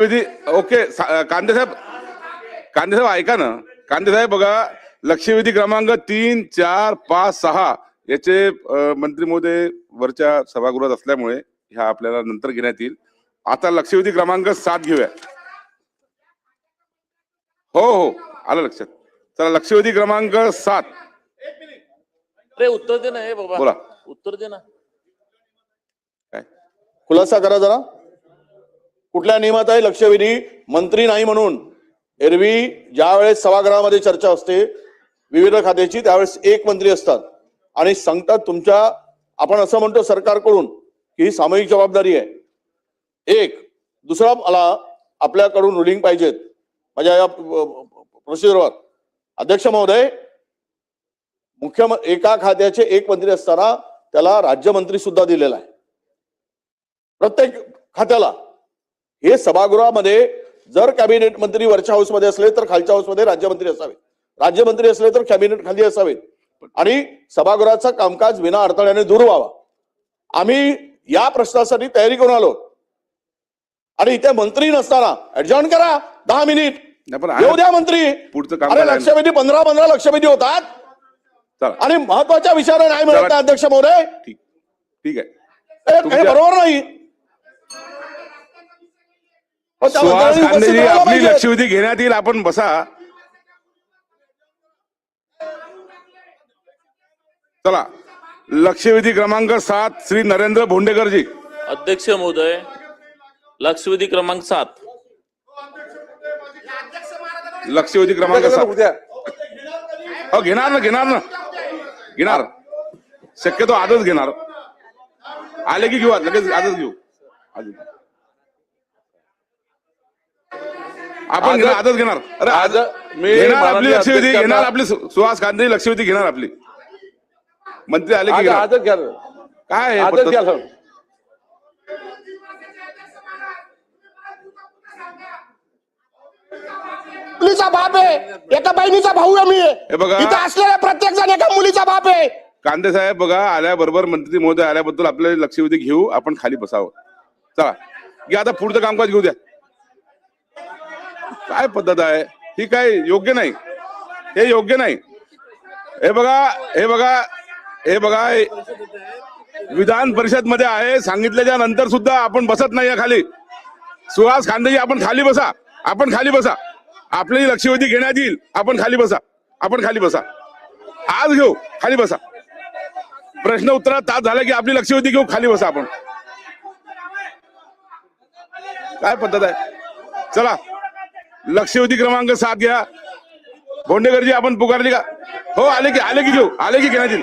विधी ओके कांदे साहेब कांदे साहेब ऐका ना. कांदे साहेब बघा लक्षवेधी क्रमांक तीन चार पाच सहा याचे मंत्री महोदय वरच्या सभागृहात असल्यामुळे ह्या आपल्याला नंतर घेण्यात येईल. आता लक्षवेधी क्रमांक सात घेऊया. हो हो आलं लक्षात. चला लक्षवेधी क्रमांक सात. अरे उत्तर दे ना हे बाबा. बोला. उत्तर दे ना. काय? खुलासा करा जरा. कुठल्या नियमात आहे? लक्षवेधी मंत्री नाही म्हणून. एरवी ज्या वेळेस सभागृहामध्ये चर्चा असते विविध खात्याची त्यावेळेस एक मंत्री असतात. आणि सांगतात तुमच्या आपण असं म्हणतो सरकारकडून की ही सामूहिक जबाबदारी आहे. एक दुसरा मला आपल्याकडून रुलिंग पाहिजेत. माझ्या या प्रोसिजरवर अध्यक्ष महोदय मुख्य एका खात्याचे एक मंत्री असताना त्याला राज्यमंत्री सुद्धा दिलेला आहे. प्रत्येक खात्याला. हे सभागृहामध्ये जर कॅबिनेट मंत्री वरच्या हाऊसमध्ये असले तर खालच्या हाऊसमध्ये राज्यमंत्री असावे. राज्यमंत्री असले तर कॅबिनेट खाली असावेत आणि सभागृहाचं कामकाज विना अडथळ्याने दूर व्हावा. आम्ही या प्रश्नासाठी तयारी करून आलो. आणि इथे मंत्री नसताना ऍडजॉर्न करा दहा मिनिट. येऊ द्या मंत्री. पुढचं काम अरे करायला- लक्षवेधी पंधरा पंधरा लक्षवेधी होतात. आणि महत्त्वाच्या विषयावर नाही मिळत अध्यक्ष महोदय. ठीक. आहे. बरोबर नाही. सुहास कांदेजी आपली. लक्षवेधी घेण्यात येईल आपण बसा. चला लक्षवेधी क्रमांक सात श्री नरेंद्र भोंडेकरजी. अध्यक्ष महोदय लक्षवेधी क्रमांक सात. लक्षवेधी क्रमांक सात. हो घेणार ना घेणार ना. घेणार. शक्यतो आजच घेणार. आले की घेऊ आज, लगेच आजच घेऊ. आपण घेणार आजच घेणार. अरे आज मी घेणार आपली माननीय लक्षवेधी अध्यक्षांना- घेणार आपली सु- सुहास गांधी लक्षवेधी घेणार आपली. मंत्री आले की आज घेणार. आजच घ्या. काय आजच पद्धत? घ्या. मुलीचा बाप आहे. एका बहिणीचा भाऊ आहे मी. हे बघा. इथं असलेला प्रत्येक जण एका मुलीचा बाप आहे. कांदे साहेब बघा आल्याबरोबर मंत्री महोदय आल्याबद्दल आपल्याला लक्षवेधी घेऊ आपण खाली बसावं. चला. घ्या आता पुढचं कामकाज घेऊ द्या. काय पद्धत आहे? ही काय योग्य नाही. हे योग्य नाही. हे बघा हे बघा हे बघा विधान परिषदमध्ये आहे सांगितल्याच्या नंतर सुद्धा आपण बसत नाही खाली. सुहास खांदेजी आपण खाली बसा. आपण खाली बसा. आपली लक्षवेधी घेण्यात येईल. आपण खाली बसा. आपण खाली बसा. आज घेऊ. खाली बसा. प्रश्न उत्तरात तास झाला की आपली लक्षवेधी घेऊ. खाली बसा आपण. काय पद्धत आहे? चला. लक्षवेधी क्रमांक सात घ्या. भोंडेकरजी आपण पुकारली का? हो आले की आले की घेऊ आले की घेण्यात येईल.